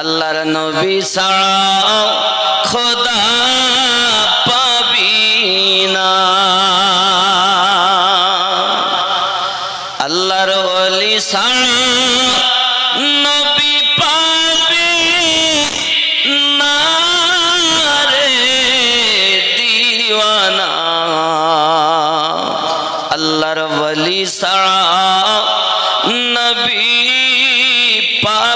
আল্লাহর নবী ছাড়া খোদা পাবি না। আল্লাহর ওলি ছাড়া নবী পাবি না রে দিওয়ানা। আল্লাহর নবী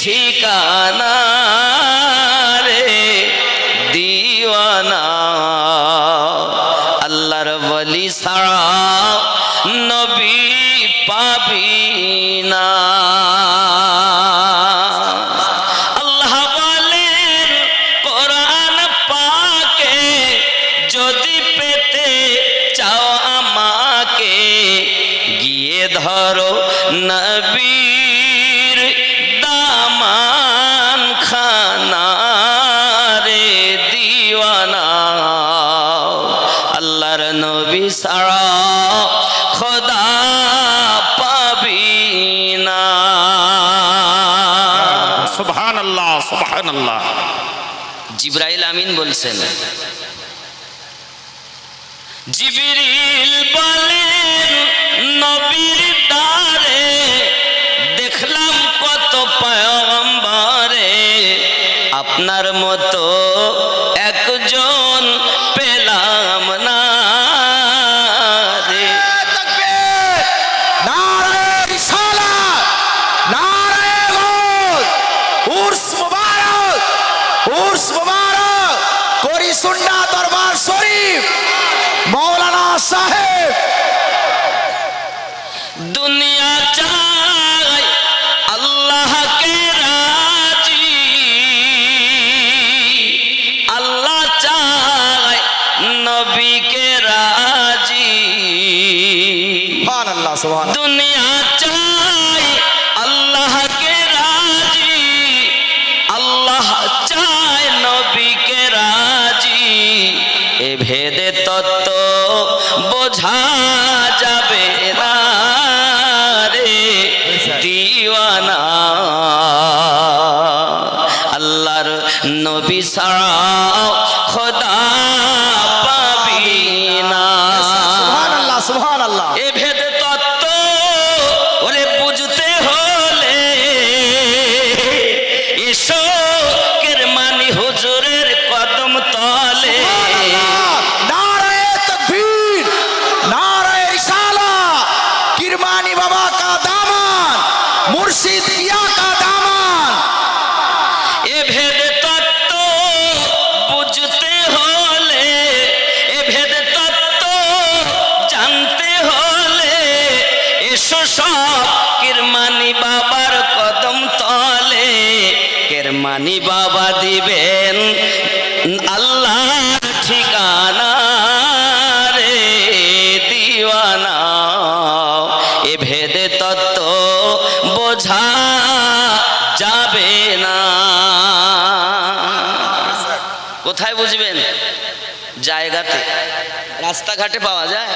ঠিকানা রে দিওয়ানা। আল্লাহর বলি সারা নবী পাবি নবী খোদা পাবি না। আল্লাহ আল্লাহ জিব্রাইল আমিন বলছেন জিবিরিল বলেন নবীর দ্বারে দেখলাম কত পয়গম্বরে আপনার মতো উর্স মুবারক। করি সুন্না দরবার শরীফ। মৌলানা সাহেব। দুনিয়া চাই আল্লাহকে রাজি। আল্লাহ চাই নবীকে রাজি। সুবহানাল্লাহ সুবহান দুনিয়া চাই আল্লাহকে রাজি। আল্লাহ আল্লাহর নবী ছাড়া খোদা পাবি না। সুহান আল্লাহ এ ভেদ তত্ত্ব ওরে বুঝতে হলে এসো কের মানি হুজুরের কদম তলে। নারায়ে তাকবীর নারায়ে বাবা কা দামান মুর্শিদ ইয়া কেরমানি বাবা দিবেন আল্লাহর ঠিকানা রে দিওয়ানা। এ ভেদে তত্ত্ব বোঝা যাবে না। কোথায় বুঝবেন? জায়গাতে। রাস্তাঘাটে পাওয়া যায়?